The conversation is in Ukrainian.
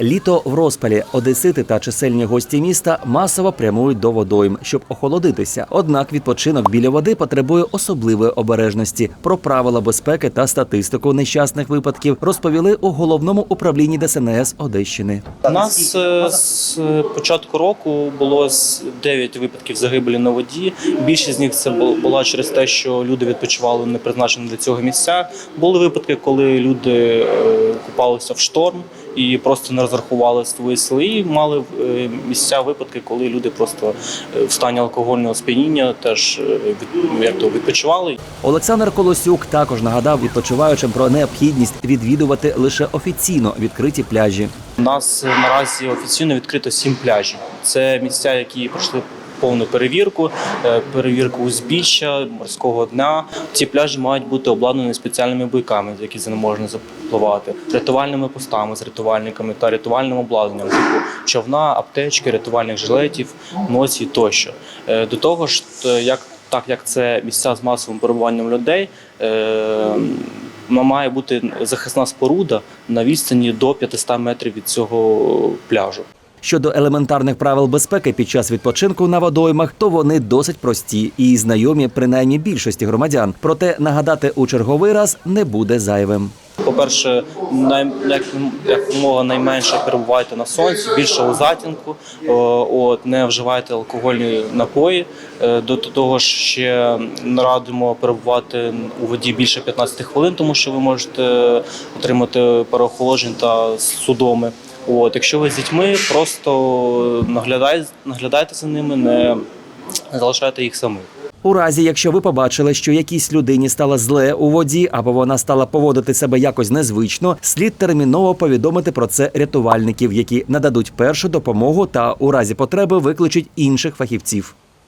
Літо в розпалі одесити та чисельні гості міста масово прямують до водойм, щоб охолодитися. Однак відпочинок біля води потребує особливої обережності. Про правила безпеки та статистику нещасних випадків розповіли у головному управлінні ДСНС Одещини. У нас е, з початку року було 9 випадків загибелі на воді. Більшість з них це бу- була через те, що люди відпочивали в непризначених для цього місцях. Були випадки, коли люди е, купалися в шторм і просто не розрахували свої сили. І мали е, місця випадки, коли люди просто е, в стані алкогольного сп'яніння теж е, від, як то, відпочивали. Олександр Колосюк також нагадав відпочиваючим про необхідність відвідувати лише офіційно відкриті пляжі. У нас наразі офіційно відкрито сім пляжів. Це місця, які пройшли повну перевірку, е, перевірку узбіччя, морського дня. Ці пляжі мають бути обладнані спеціальними бойками, за які не можна запливати, рятувальними постами з рятувальниками та рятувальним обладнанням, типу човна, аптечки, рятувальних жилетів, носі тощо. Е, До того ж, як так як це місця з масовим перебуванням людей, е, має бути захисна споруда на відстані до 500 метрів від цього пляжу. Щодо елементарних правил безпеки під час відпочинку на водоймах, то вони досить прості і знайомі принаймні більшості громадян. Проте нагадати у черговий раз не буде зайвим. По-перше, най, як, якомога найменше перебувайте на сонці, більше у затінку, о, от, не вживайте алкогольні напої. Е, До того ж, ще радимо перебувати у воді більше 15 хвилин, тому що ви можете отримати переохолоджень та судоми. От, якщо ви з дітьми, просто наглядай, наглядайте за ними, не залишайте їх самих. У разі, якщо ви побачили, що якійсь людині стало зле у воді або вона стала поводити себе якось незвично, слід терміново повідомити про це рятувальників, які нададуть першу допомогу та у разі потреби викличуть інших фахівців.